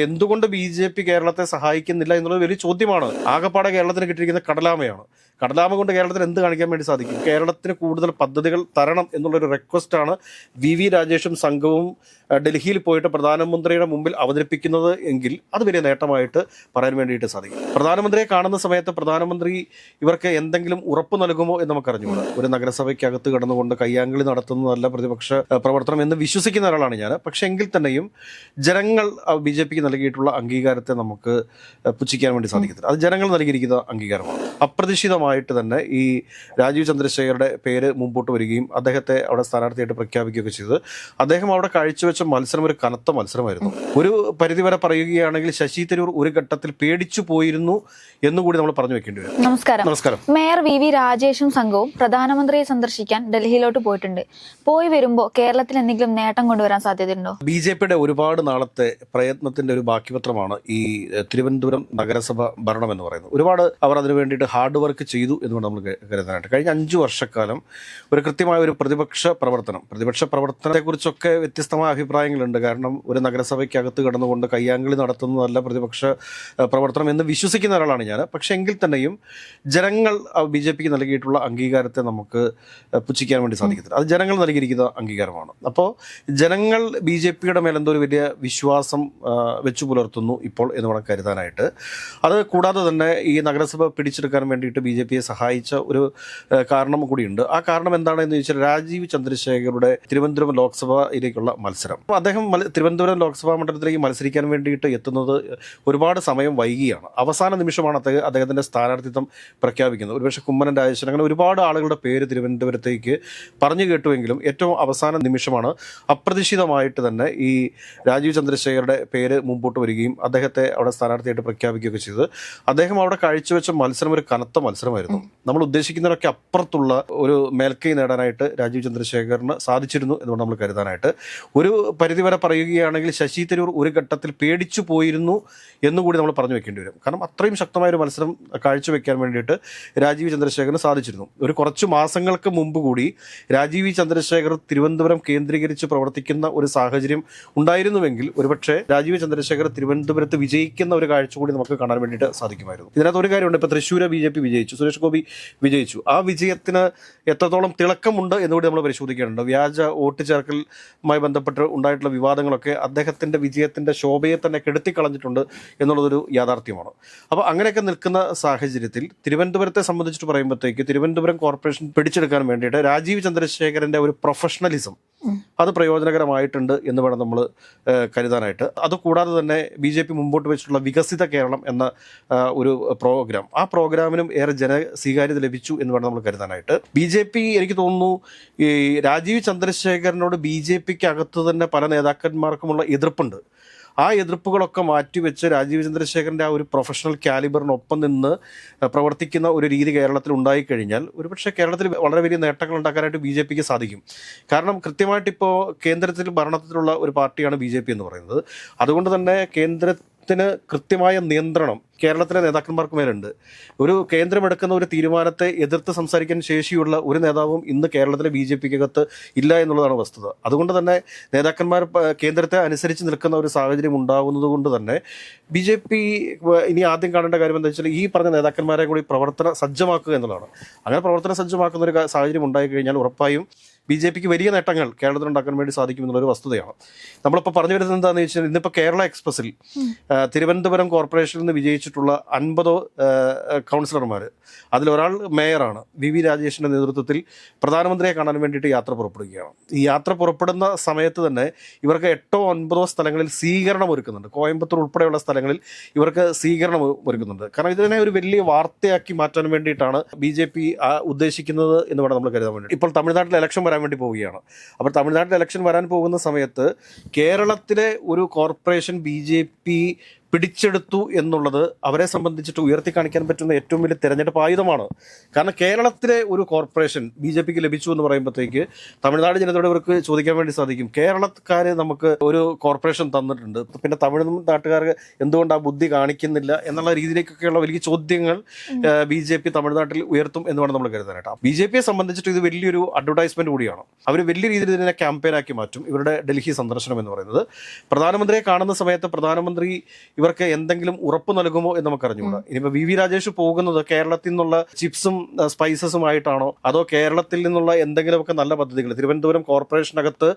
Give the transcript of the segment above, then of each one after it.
എന്തുകൊണ്ട് B J P കേരളത്തെ സഹായിക്കുന്നില്ല എന്നുള്ളത് വലിയ ചോദ്യമാണ്. ആകപ്പാടെ കേരളത്തിന് കിട്ടിയിരിക്കുന്ന കടലാമയാണ്. കടലാമ കൊണ്ട് കേരളത്തിന് എന്ത് കാണിക്കാൻ വേണ്ടി സാധിക്കും? കേരളത്തിന് കൂടുതൽ പദ്ധതികൾ തരണം എന്നുള്ളൊരു റിക്വസ്റ്റാണ് വി വി രാജേഷും സംഘവും ഡൽഹിയിൽ പോയിട്ട് പ്രധാനമന്ത്രിയുടെ മുമ്പിൽ അവതരിപ്പിക്കുന്നത് എങ്കിൽ അത് വലിയ നേട്ടമായിട്ട് പറയാൻ വേണ്ടിയിട്ട് സാധിക്കും. പ്രധാനമന്ത്രിയെ കാണുന്ന സമയത്ത് പ്രധാനമന്ത്രി ഇവർക്ക് എന്തെങ്കിലും ഉറപ്പ് നൽകുമോ എന്ന് നമുക്ക് അറിഞ്ഞുകൂടാ ഒരു നഗരസഭയ്ക്കകത്ത് കിടന്നുകൊണ്ട് കയ്യാങ്കളി നടത്തുന്നതല്ല പ്രതിപക്ഷ പ്രവർത്തനം എന്ന് വിശ്വസിക്കുന്ന ഒരാളാണ് ഞാൻ പക്ഷേ എങ്കിൽ തന്നെയും ജനങ്ങൾ ബി ജെ പിക്ക് നൽകിയിട്ടുള്ള അംഗീകാരത്തെ നമുക്ക് പുച്ഛിക്കാൻ വേണ്ടി സാധിക്കത്തില്ല. അത് ജനങ്ങൾ നൽകിയിരിക്കുന്ന അംഗീകാരമാണ്. അപ്രതീക്ഷിതമായിട്ട് തന്നെ ഈ രാജീവ് ചന്ദ്രശേഖരുടെ പേര് മുമ്പോട്ട് വരികയും അദ്ദേഹത്തെ അവിടെ സ്ഥാനാർത്ഥിയായിട്ട് പ്രഖ്യാപിക്കുകയൊക്കെ ചെയ്തത്. അദ്ദേഹം അവിടെ കാഴ്ചവെച്ച മത്സരം ഒരു കനത്ത മത്സരമായിരുന്നു. ഒരു പരിധിവരെ പറയുകയാണെങ്കിൽ ശശി തരൂർ ഒരു ഘട്ടത്തിൽ പേടിച്ചു പോയിരുന്നു എന്നുകൂടി നമ്മൾ പറഞ്ഞു വെക്കേണ്ടി വരും. നമസ്കാരം. നമസ്കാരം. മേയർ വി വി രാജേഷും സംഘവും പ്രധാനമന്ത്രിയെ സന്ദർശിക്കാൻ ഡൽഹിയിലോട്ട് പോയിട്ടുണ്ട്. പോയി വരുമ്പോൾ കേരളത്തിൽ എന്തെങ്കിലും നേട്ടം കൊണ്ടുവരാൻ സാധ്യതയുണ്ടോ? ബി ജെ പിയുടെ ഒരുപാട് നാളത്തെ പ്രയത്നത്തിന്റെ ഒരു ബാക്കിപത്രമാണ് ഈ തിരുവനന്തപുരം നഗരസഭ ഭരണം എന്ന് പറയുന്നത്. ഒരുപാട് അവർ അതിനു വേണ്ടിയിട്ട് ഹാർഡ് വർക്ക് ചെയ്തു എന്ന് നമ്മൾ കരുതാനായിട്ട്. കഴിഞ്ഞ അഞ്ചു വർഷക്കാലം ഒരു കൃത്യമായ ഒരു പ്രതിപക്ഷ പ്രവർത്തനം പ്രതിപക്ഷ പ്രവർത്തനത്തെക്കുറിച്ചൊക്കെ വ്യത്യസ്തമായ അഭിപ്രായങ്ങളുണ്ട്. കാരണം ഒരു നഗരസഭയ്ക്കകത്ത് കിടന്നുകൊണ്ട് കയ്യാങ്കളി നടത്തുന്നതല്ല പ്രതിപക്ഷ പ്രവർത്തനം എന്ന് വിശ്വസിക്കുന്ന ഒരാളാണ് ഞാൻ. പക്ഷേ എങ്കിൽ തന്നെയും ജനങ്ങൾ ബി ജെ പിക്ക് നൽകിയിട്ടുള്ള അംഗീകാരത്തെ നമുക്ക് പുച്ഛിക്കാൻ വേണ്ടി സാധിക്കത്തില്ല. അത് ജനങ്ങൾ നൽകിയിരിക്കുന്ന അംഗീകാരമാണ്. അപ്പോൾ ജനങ്ങൾ ബി ജെ പിയുടെ മേലെന്തോ ഒരു വലിയ വിശ്വാസം വെച്ചു പുലർത്തുന്നു ഇപ്പോൾ എന്ന് വേണം കരുതാനായിട്ട്. അത് കൂടാതെ തന്നെ ഈ നഗരസഭ പിടിച്ചെടുക്കാൻ വേണ്ടിയിട്ട് ബി ജെ പിയെ സഹായിച്ച ഒരു കാരണം കൂടിയുണ്ട്. ആ കാരണം എന്താണെന്ന് ചോദിച്ചാൽ രാജീവ് ചന്ദ്രശേഖരുടെ തിരുവനന്തപുരം ലോക്സഭയിലേക്കുള്ള മത്സരം. അപ്പോൾ അദ്ദേഹം തിരുവനന്തപുരം ലോക്സഭാ മണ്ഡലത്തിലേക്ക് മത്സരിക്കാൻ വേണ്ടിയിട്ട് എത്തുന്നത് ഒരുപാട് സമയം വൈകിയാണ്. അവസാന നിമിഷമാണ് അദ്ദേഹം അദ്ദേഹത്തിന്റെ സ്ഥാനാർത്ഥിത്വം പ്രഖ്യാപിക്കുന്നത്. ഒരുപക്ഷെ കുമ്മനം രാജേശ്വരൻ അങ്ങനെ ഒരുപാട് ആളുകളുടെ പേര് തിരുവനന്തപുരത്തേക്ക് പറഞ്ഞു കേട്ടുവെങ്കിലും ഏറ്റവും അവസാന നിമിഷമാണ് അപ്രതീക്ഷിതമായിട്ട് തന്നെ ഈ രാജീവ് ചന്ദ്രശേഖരുടെ പേര് മുമ്പോട്ട് വരികയും അദ്ദേഹത്തെ അവിടെ സ്ഥാനാർത്ഥിയായിട്ട് പ്രഖ്യാപിക്കുകയൊക്കെ ചെയ്തത്. അദ്ദേഹം അവിടെ കാഴ്ചവെച്ച മത്സരം ഒരു കനത്ത മത്സരമായിരുന്നു. നമ്മൾ ഉദ്ദേശിക്കുന്നതിനൊക്കെ അപ്പുറത്തുള്ള ഒരു മേൽക്കൈ നേടാനായിട്ട് രാജീവ് ചന്ദ്രശേഖറിന് സാധിച്ചിരുന്നു എന്നുകൊണ്ട് നമ്മൾ കരുതാനായിട്ട്. ഒരു പരിധിവരെ പറയുകയാണെങ്കിൽ ശശി തരൂർ ഒരു ഘട്ടത്തിൽ പേടിച്ചു പോയിരുന്നു എന്നുകൂടി നമ്മൾ പറഞ്ഞു വെക്കേണ്ടി വരും. കാരണം അത്രയും ശക്തമായ ഒരു മത്സരം കാഴ്ചവെക്കാൻ വേണ്ടിയിട്ട് രാജീവ് ചന്ദ്രശേഖറിന് സാധിച്ചിരുന്നു. ഒരു കുറച്ച് മാസങ്ങൾക്ക് മുമ്പ് കൂടി രാജീവ് ചന്ദ്രശേഖർ തിരുവനന്തപുരം കേന്ദ്രീകരിച്ച് പ്രവർത്തിക്കുന്ന ഒരു സാഹചര്യം ഉണ്ടായിരുന്നുവെങ്കിൽ ഒരുപക്ഷെ രാജീവ് ചന്ദ്രശേഖർ തിരുവനന്തപുരത്ത് വിജയിക്കുന്ന ഒരു കാഴ്ച കൂടി നമുക്ക് കാണാൻ വേണ്ടിയിട്ട് സാധിക്കുമായിരുന്നു. ഇതിനകത്ത് ഒരു കാര്യമുണ്ട്. ഇപ്പോൾ തൃശ്ശൂര് ബി ജെ പി വിജയിച്ചു. സുരേഷ് ഗോപി വിജയിച്ചു. ആ വിജയത്തിന് എത്രത്തോളം തിളക്കമുണ്ട് എന്നുകൂടി നമ്മൾ പരിശോധിക്കേണ്ടത് വ്യാജ വോട്ട് ചേർക്കലുമായി ബന്ധപ്പെട്ട് ഉണ്ടായിട്ടുള്ള വിവാദങ്ങളൊക്കെ അദ്ദേഹത്തിന്റെ വിജയത്തിന്റെ ശോഭയെ തന്നെ കെടുത്തിക്കളഞ്ഞിട്ടുണ്ട് എന്നുള്ളതൊരു യാഥാർത്ഥ്യമാണ്. അപ്പോൾ അങ്ങനെയൊക്കെ നിൽക്കുന്ന സാഹചര്യത്തിൽ തിരുവനന്തപുരത്തെ സംബന്ധിച്ചിട്ട് പറയുമ്പോഴത്തേക്ക് തിരുവനന്തപുരം കോർപ്പറേഷൻ പിടിച്ചെടുക്കാൻ വേണ്ടിയിട്ട് രാജീവ് ചന്ദ്രശേഖരന്റെ ഒരു പ്രൊഫഷണലിസം അത് പ്രയോജനകരമായിട്ടുണ്ട് എന്ന് വേണം നമ്മൾ കരുതാനായിട്ട്. അതുകൂടാതെ തന്നെ ബി ജെ പി മുമ്പോട്ട് വെച്ചിട്ടുള്ള വികസിത കേരളം എന്ന ഒരു പ്രോഗ്രാം. ആ പ്രോഗ്രാമിനും ഏറെ ജന സ്വീകാര്യത ലഭിച്ചു എന്ന് വേണം നമ്മൾ കരുതാനായിട്ട്. ബി ജെ പി എനിക്ക് തോന്നുന്നു ഈ രാജീവ് ചന്ദ്രശേഖരനോട് ബി ജെ പിക്ക് അകത്ത് തന്നെ പല നേതാക്കന്മാർക്കുമുള്ള എതിർപ്പുണ്ട്. ആ എതിർപ്പുകളൊക്കെ മാറ്റിവെച്ച് രാജീവ് ചന്ദ്രശേഖരന്റെ ആ ഒരു പ്രൊഫഷണൽ കാലിബറിനൊപ്പം നിന്ന് പ്രവർത്തിക്കുന്ന ഒരു രീതി കേരളത്തിൽ ഉണ്ടായിക്കഴിഞ്ഞാൽ ഒരുപക്ഷെ കേരളത്തിൽ വളരെ വലിയ നേട്ടങ്ങൾ ഉണ്ടാക്കാനായിട്ട് ബി ജെ പിക്ക് സാധിക്കും. കാരണം കൃത്യമായിട്ടിപ്പോൾ കേന്ദ്രത്തിൽ ഭരണത്തിലുള്ള ഒരു പാർട്ടിയാണ് ബി ജെ പി എന്ന് പറയുന്നത്. അതുകൊണ്ട് തന്നെ കേന്ദ്രത്തിന് കൃത്യമായ നിയന്ത്രണം കേരളത്തിലെ നേതാക്കന്മാർക്ക് മേലുണ്ട്. ഒരു കേന്ദ്രമെടുക്കുന്ന ഒരു തീരുമാനത്തെ എതിർത്ത് സംസാരിക്കാൻ ശേഷിയുള്ള ഒരു നേതാവും ഇന്ന് കേരളത്തിലെ ബി ജെ പിക്കകത്ത് ഇല്ല എന്നുള്ളതാണ് വസ്തുത. അതുകൊണ്ട് തന്നെ നേതാക്കന്മാർ കേന്ദ്രത്തെ അനുസരിച്ച് നിൽക്കുന്ന ഒരു സാഹചര്യം ഉണ്ടാകുന്നത് കൊണ്ട് തന്നെ ബി ജെ പി ഇനി ആദ്യം കാണേണ്ട കാര്യം എന്താ വെച്ചാൽ ഈ പറഞ്ഞ നേതാക്കന്മാരെ കൂടി പ്രവർത്തന സജ്ജമാക്കുക എന്നുള്ളതാണ്. അങ്ങനെ പ്രവർത്തന സജ്ജമാക്കുന്ന ഒരു സാഹചര്യം ഉണ്ടായി കഴിഞ്ഞാൽ ഉറപ്പായും ബി ജെ പിക്ക് വലിയ നേട്ടങ്ങൾ കേരളത്തിൽ ഉണ്ടാക്കാൻ വേണ്ടി സാധിക്കും എന്നുള്ളൊരു വസ്തുതയാണ്. നമ്മളിപ്പോൾ പറഞ്ഞു വരുന്നത് എന്താണെന്ന് വെച്ചാൽ ഇന്നിപ്പോൾ കേരള എക്സ്പ്രസിൽ തിരുവനന്തപുരം കോർപ്പറേഷനിൽ നിന്ന് വിജയിച്ചിട്ടുള്ള അൻപതോ കൗൺസിലർമാർ അതിലൊരാൾ മേയറാണ് വി വി രാജേഷിന്റെ നേതൃത്വത്തിൽ പ്രധാനമന്ത്രിയെ കാണാൻ വേണ്ടിയിട്ട് യാത്ര പുറപ്പെടുകയാണ്. ഈ യാത്ര പുറപ്പെടുന്ന സമയത്ത് തന്നെ ഇവർക്ക് എട്ടോ ഒൻപതോ സ്ഥലങ്ങളിൽ സ്വീകരണം ഒരുക്കുന്നുണ്ട്. കോയമ്പത്തൂർ ഉൾപ്പെടെയുള്ള സ്ഥലങ്ങളിൽ ഇവർക്ക് സ്വീകരണം ഒരുക്കുന്നുണ്ട്. കാരണം ഇതിനെ ഒരു വലിയ വാർത്തയാക്കി മാറ്റാൻ വേണ്ടിയിട്ടാണ് ബി ജെ പി ഉദ്ദേശിക്കുന്നത് എന്ന് വേണം നമ്മൾ കരുതാൻ വേണ്ടി ഇപ്പോൾ തമിഴ്നാട്ടിൽ ഇലക്ഷൻ വരാൻ വേണ്ടി പോവുകയാണ്. അപ്പോൾ തമിഴ്നാട്ടിൽ ഇലക്ഷൻ വരാൻ പോകുന്ന സമയത്ത് കേരളത്തിലെ ഒരു കോർപ്പറേഷൻ ബി ജെ പി പിടിച്ചെടുത്തു എന്നുള്ളത് അവരെ സംബന്ധിച്ചിട്ട് ഉയർത്തി കാണിക്കാൻ പറ്റുന്ന ഏറ്റവും വലിയ തെരഞ്ഞെടുപ്പ് ആയുധമാണ്. കാരണം കേരളത്തിലെ ഒരു കോർപ്പറേഷൻ ബി ജെ പിക്ക് ലഭിച്ചു എന്ന് പറയുമ്പോഴത്തേക്ക് തമിഴ്നാട് ജനതയോട് ഇവർക്ക് ചോദിക്കാൻ വേണ്ടി സാധിക്കും. കേരളക്കാർ നമുക്ക് ഒരു കോർപ്പറേഷൻ തന്നിട്ടുണ്ട്. പിന്നെ തമിഴ്നാട്ടുകാർക്ക് എന്തുകൊണ്ട് ആ ബുദ്ധി കാണിക്കുന്നില്ല എന്നുള്ള രീതിയിലേക്കൊക്കെയുള്ള വലിയ ചോദ്യങ്ങൾ ബി ജെ പി തമിഴ്നാട്ടിൽ ഉയർത്തും എന്ന് വേണം നമ്മൾ കരുതാനായിട്ട് ബി ജെ പിയെ സംബന്ധിച്ചിട്ട് ഇത് വലിയൊരു അഡ്വർടൈസ്മെന്റ് കൂടിയാണ്. അവർ വലിയ രീതിയിൽ ഇതിനെ ക്യാമ്പയിൻ ആക്കി മാറ്റും. ഇവരുടെ ഡൽഹി സന്ദർശനം എന്ന് പറയുന്നത്. പ്രധാനമന്ത്രിയെ കാണുന്ന സമയത്ത് പ്രധാനമന്ത്രി ഇവർക്ക് എന്തെങ്കിലും ഉറപ്പ് നൽകുമോ എന്ന് നമുക്ക് അറിഞ്ഞുകൂടാ ഇനിയിപ്പോൾ വി വി രാജേഷ് പോകുന്നത് കേരളത്തിൽ നിന്നുള്ള ചിപ്സും സ്പൈസസും ആയിട്ടാണോ അതോ കേരളത്തിൽ നിന്നുള്ള എന്തെങ്കിലുമൊക്കെ നല്ല പദ്ധതികൾ? തിരുവനന്തപുരം കോർപ്പറേഷനകത്ത്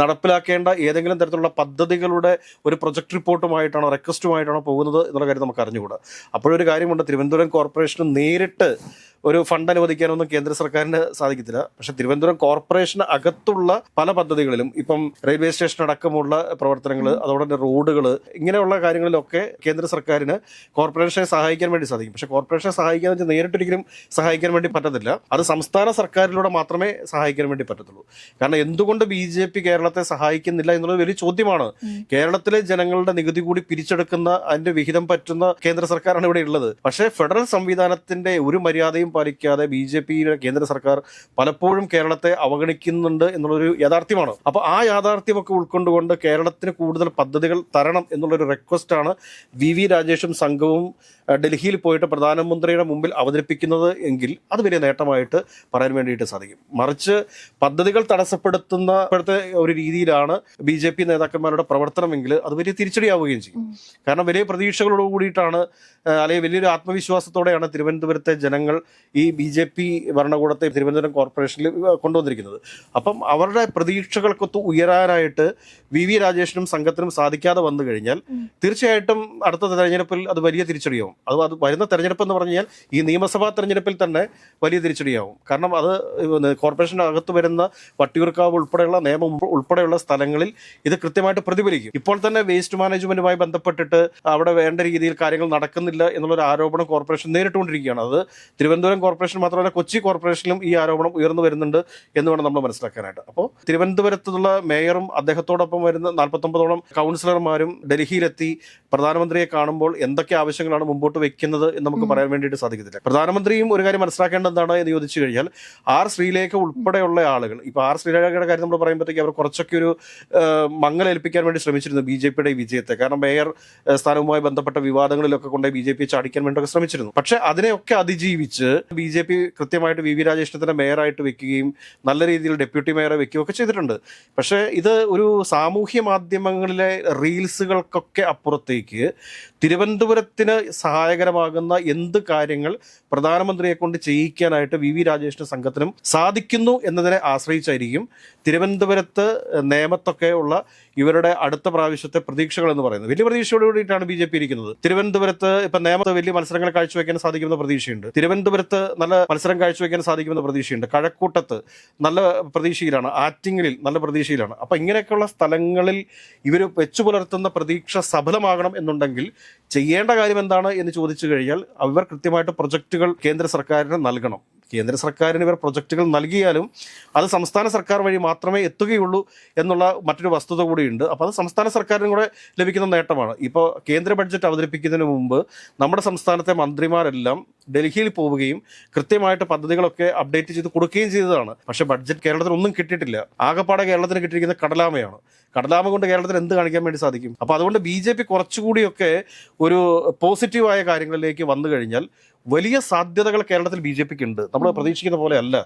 നടപ്പിലാക്കേണ്ട ഏതെങ്കിലും തരത്തിലുള്ള പദ്ധതികളുടെ ഒരു പ്രൊജക്ട് റിപ്പോർട്ടുമായിട്ടാണോ റിക്വസ്റ്റുമായിട്ടാണോ പോകുന്നത് എന്നുള്ള കാര്യം നമുക്ക് അറിഞ്ഞുകൂടാ അപ്പോഴൊരു കാര്യമുണ്ട്. തിരുവനന്തപുരം കോർപ്പറേഷന് നേരിട്ട് ഒരു ഫണ്ട് അനുവദിക്കാനൊന്നും കേന്ദ്ര സർക്കാരിന് സാധിക്കത്തില്ല. പക്ഷെ തിരുവനന്തപുരം കോർപ്പറേഷന് അകത്തുള്ള പല പദ്ധതികളിലും ഇപ്പം റെയിൽവേ സ്റ്റേഷൻ അടക്കമുള്ള പ്രവർത്തനങ്ങൾ അതോടെ തന്നെ റോഡുകൾ ഇങ്ങനെയുള്ള കാര്യങ്ങളിലൊക്കെ കേന്ദ്ര സർക്കാരിന് കോർപ്പറേഷനെ സഹായിക്കാൻ വേണ്ടി സാധിക്കും. പക്ഷെ കോർപ്പറേഷനെ സഹായിക്കാന്ന് വെച്ചാൽ നേരിട്ടൊരിക്കലും സഹായിക്കാൻ വേണ്ടി പറ്റത്തില്ല. അത് സംസ്ഥാന സർക്കാരിലൂടെ മാത്രമേ സഹായിക്കാൻ വേണ്ടി പറ്റത്തുള്ളൂ. കാരണം എന്തുകൊണ്ട് ബി ജെ പി കേരളത്തെ സഹായിക്കുന്നില്ല എന്നുള്ളത് വലിയ ചോദ്യമാണ്. കേരളത്തിലെ ജനങ്ങളുടെ നികുതി കൂടി പിരിച്ചെടുക്കുന്ന അതിന്റെ വിഹിതം പറ്റുന്ന കേന്ദ്ര സർക്കാരാണ് ഇവിടെ ഉള്ളത്. പക്ഷേ ഫെഡറൽ സംവിധാനത്തിന്റെ ഒരു മര്യാദയും പാലിക്കാതെ ബി ജെ പിയുടെ കേന്ദ്ര സർക്കാർ പലപ്പോഴും കേരളത്തെ അവഗണിക്കുന്നുണ്ട് എന്നുള്ളൊരു യാഥാർത്ഥ്യമാണ്. അപ്പോൾ ആ യാഥാർത്ഥ്യമൊക്കെ ഉൾക്കൊണ്ടുകൊണ്ട് കേരളത്തിന് കൂടുതൽ പദ്ധതികൾ തരണം എന്നുള്ളൊരു റിക്വസ്റ്റാണ് വി വി രാജേഷും സംഘവും ഡൽഹിയിൽ പോയിട്ട് പ്രധാനമന്ത്രിയുടെ മുമ്പിൽ അവതരിപ്പിക്കുന്നത് എങ്കിൽ അത് വലിയ നേട്ടമായിട്ട് പറയാൻ വേണ്ടിയിട്ട് സാധിക്കും. മറിച്ച് പദ്ധതികൾ തടസ്സപ്പെടുത്തുന്ന ഇപ്പോഴത്തെ ഒരു രീതിയിലാണ് ബി ജെ പി നേതാക്കന്മാരുടെ പ്രവർത്തനമെങ്കിൽ അത് വലിയ തിരിച്ചടിയാവുകയും ചെയ്യും. കാരണം വലിയ പ്രതീക്ഷകളോട് കൂടിയിട്ടാണ് അല്ലെങ്കിൽ വലിയൊരു ആത്മവിശ്വാസത്തോടെയാണ് തിരുവനന്തപുരത്തെ ജനങ്ങൾ ഈ ബി ജെ പി ഭരണകൂടത്തെ തിരുവനന്തപുരം കോർപ്പറേഷനിൽ കൊണ്ടുവന്നിരിക്കുന്നത്. അപ്പം അവരുടെ പ്രതീക്ഷകൾക്കൊത്ത് ഉയരാനായിട്ട് വി വി രാജേഷിനും സംഘത്തിനും സാധിക്കാതെ വന്നു കഴിഞ്ഞാൽ തീർച്ചയായിട്ടും അടുത്ത തെരഞ്ഞെടുപ്പിൽ അത് വലിയ തിരിച്ചടിയാവും. അത് അത് വരുന്ന തെരഞ്ഞെടുപ്പ് എന്ന് പറഞ്ഞു കഴിഞ്ഞാൽ ഈ നിയമസഭാ തെരഞ്ഞെടുപ്പിൽ തന്നെ വലിയ തിരിച്ചടിയാവും. കാരണം അത് കോർപ്പറേഷന്റെ അകത്ത് വരുന്ന വട്ടിയൂർക്കാവ് ഉൾപ്പെടെയുള്ള നിയമം ഉൾപ്പെടെയുള്ള സ്ഥലങ്ങളിൽ ഇത് കൃത്യമായിട്ട് പ്രതിഫലിക്കും. ഇപ്പോൾ തന്നെ വേസ്റ്റ് മാനേജ്മെന്റുമായി ബന്ധപ്പെട്ടിട്ട് അവിടെ വേണ്ട രീതിയിൽ കാര്യങ്ങൾ നടക്കുന്നില്ല എന്നുള്ളൊരു ആരോപണം കോർപ്പറേഷൻ നേരിട്ടുകൊണ്ടിരിക്കുകയാണ്. അത് തിരുവനന്തപുരം കോർപ്പറേഷൻ മാത്രമല്ല കൊച്ചി കോർപ്പറേഷനിലും ഈ ആരോപണം ഉയർന്നു വരുന്നുണ്ട് എന്ന് വേണം നമ്മൾ മനസ്സിലാക്കാനായിട്ട്. അപ്പോൾ തിരുവനന്തപുരത്തുള്ള മേയറും അദ്ദേഹത്തോടൊപ്പം വരുന്ന നാൽപ്പത്തൊമ്പതോളം കൗൺസിലർമാരും ഡൽഹിയിലെത്തി പ്രധാനമന്ത്രിയെ കാണുമ്പോൾ എന്തൊക്കെ ആവശ്യങ്ങളാണ് മുമ്പോട്ട് വെക്കുന്നത് എന്ന് നമുക്ക് പറയാൻ വേണ്ടിയിട്ട് സാധിക്കത്തില്ല. പ്രധാനമന്ത്രിയും ഒരു കാര്യം മനസ്സിലാക്കേണ്ട എന്താണ് എന്ന് ചോദിച്ചു കഴിഞ്ഞാൽ ആർ ശ്രീലേഖ ഉൾപ്പെടെയുള്ള ആളുകൾ ഇപ്പോൾ ആർ ശ്രീലേഖയുടെ കാര്യം നമ്മൾ പറയുമ്പോഴത്തേക്ക് അവർ കുറച്ചൊക്കെ ഒരു മങ്ങലേൽപ്പിക്കാൻ വേണ്ടി ശ്രമിച്ചിരുന്നു ബി ജെ പിയുടെ വിജയത്തെ. കാരണം മേയർ സ്ഥാനവുമായി ബന്ധപ്പെട്ട വിവാദങ്ങളിലൊക്കെ കൊണ്ടുപോയി ബി ജെ പി ചാടിക്കാൻ വേണ്ടിയൊക്കെ ശ്രമിച്ചിരുന്നു. പക്ഷെ അതിനെയൊക്കെ അതിജീവിച്ച് ബി ജെ പി കൃത്യമായിട്ട് വി വി രാജേഷിനെ മേയറായിട്ട് വെക്കുകയും നല്ല രീതിയിൽ ഡെപ്യൂട്ടി മേയറെ വെക്കുകയും ഒക്കെ ചെയ്തിട്ടുണ്ട്. പക്ഷേ ഇത് ഒരു സാമൂഹ്യ മാധ്യമങ്ങളിലെ റീൽസുകൾക്കൊക്കെ അപ്പുറത്തേക്ക് തിരുവനന്തപുരത്തിന് സഹായകരമാകുന്ന എന്ത് കാര്യങ്ങൾ പ്രധാനമന്ത്രിയെ കൊണ്ട് ചെയ്യിക്കാനായിട്ട് വി വി രാജേഷിന് സംഘത്തിനും സാധിക്കുന്നു എന്നതിനെ ആശ്രയിച്ചായിരിക്കും തിരുവനന്തപുരത്ത് നേമത്തൊക്കെ ഉള്ള ഇവരുടെ അടുത്ത പ്രാവശ്യത്തെ പ്രതീക്ഷകൾ എന്ന് പറയുന്നത്. വലിയ പ്രതീക്ഷയോട് കൂടിയിട്ടാണ് ബി ജെ പി ഇരിക്കുന്നത്. തിരുവനന്തപുരത്ത് ഇപ്പൊ നേമത്ത് വലിയ മത്സരങ്ങൾ കാഴ്ചവെക്കാൻ സാധിക്കുമെന്ന പ്രതീക്ഷയുണ്ട്. തിരുവനന്തപുരത്ത് നല്ല മത്സരം കാഴ്ചവെക്കാൻ സാധിക്കുമെന്ന പ്രതീക്ഷയുണ്ട്. കഴക്കൂട്ടത്ത് നല്ല പ്രതീക്ഷയിലാണ്. ആറ്റിങ്ങലിൽ നല്ല പ്രതീക്ഷയിലാണ്. അപ്പൊ ഇങ്ങനെയൊക്കെയുള്ള സ്ഥലങ്ങളിൽ ഇവർ വെച്ചു പുലർത്തുന്ന പ്രതീക്ഷ സഫലമാകണം എന്നുണ്ടെങ്കിൽ ചെയ്യേണ്ട കാര്യം എന്താണ് എന്ന് ചോദിച്ചു കഴിഞ്ഞാൽ അവർ കൃത്യമായിട്ട് പ്രൊജക്റ്റുകൾ കേന്ദ്ര സർക്കാരിന് നൽകണം. കേന്ദ്ര സർക്കാരിന് ഇവർ പ്രൊജക്റ്റുകൾ നൽകിയാലും അത് സംസ്ഥാന സർക്കാർ വഴി മാത്രമേ എത്തുകയുള്ളൂ എന്നുള്ള മറ്റൊരു വസ്തുത കൂടിയുണ്ട്. അപ്പോൾ അത് സംസ്ഥാന സർക്കാരിനും കൂടെ ലഭിക്കുന്ന നേട്ടമാണ്. ഇപ്പോൾ കേന്ദ്ര ബഡ്ജറ്റ് അവതരിപ്പിക്കുന്നതിന് മുമ്പ് നമ്മുടെ സംസ്ഥാനത്തെ മന്ത്രിമാരെല്ലാം ഡൽഹിയിൽ പോവുകയും കൃത്യമായിട്ട് പദ്ധതികളൊക്കെ അപ്ഡേറ്റ് ചെയ്ത് കൊടുക്കുകയും ചെയ്തതാണ്. പക്ഷേ ബഡ്ജറ്റ് കേരളത്തിന് ഒന്നും കിട്ടിയിട്ടില്ല. ആകെപ്പാടെ കേരളത്തിന് കിട്ടിയിരിക്കുന്ന കടലാമയാണ്. കടലാമ കൊണ്ട് കേരളത്തിന് എന്ത് കാണിക്കാൻ വേണ്ടി സാധിക്കും? അപ്പോൾ അതുകൊണ്ട് ബി ജെ പി കുറച്ചുകൂടിയൊക്കെ ഒരു പോസിറ്റീവായ കാര്യങ്ങളിലേക്ക് വന്നു കഴിഞ്ഞാൽ വലിയ സാധ്യതകൾ കേരളത്തിൽ ബി ജെ പിക്ക് ഉണ്ട്. നമ്മൾ പ്രതീക്ഷിക്കുന്ന പോലെയല്ല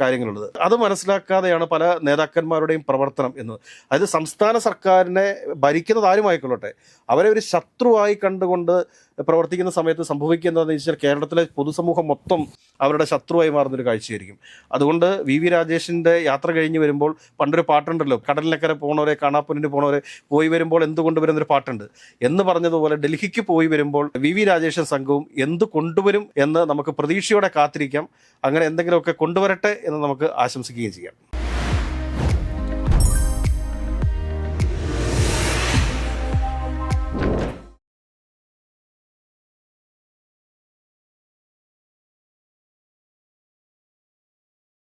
കാര്യങ്ങളുള്ളത്. അത് മനസ്സിലാക്കാതെയാണ് പല നേതാക്കന്മാരുടെയും പ്രവർത്തനം എന്ന് അതായത് സംസ്ഥാന സർക്കാരിനെ ഭരിക്കുന്നത് ആരുമായിക്കൊള്ളട്ടെ? അവരെ ഒരു ശത്രുവായി കണ്ടുകൊണ്ട് പ്രവർത്തിക്കുന്ന സമയത്ത് സംഭവിക്കുന്നതെന്ന് വെച്ചാൽ കേരളത്തിലെ പൊതുസമൂഹം മൊത്തം അവരുടെ ശത്രുവായി മാറുന്നൊരു കാഴ്ചയായിരിക്കും. അതുകൊണ്ട് വി വി രാജേഷിന്റെ യാത്ര കഴിഞ്ഞ് വരുമ്പോൾ പണ്ടൊരു പാട്ടുണ്ടല്ലോ കടലിനക്കരെ പോണവരെ കാണാപ്പൊന്നിന് പോണവരെ പോയി വരുമ്പോൾ എന്ത് കൊണ്ടുവരുന്നൊരു പാട്ടുണ്ട്? എന്ന് പറഞ്ഞതുപോലെ ഡൽഹിക്ക് പോയി വരുമ്പോൾ വി വി രാജേഷൻ സംഘവും എന്ത് കൊണ്ടുവരും എന്ന് നമുക്ക് പ്രതീക്ഷയോടെ കാത്തിരിക്കാം. അങ്ങനെ എന്തെങ്കിലുമൊക്കെ കൊണ്ടുവരട്ടെ എന്ന് നമുക്ക് ആശംസിക്കുകയും ചെയ്യാം.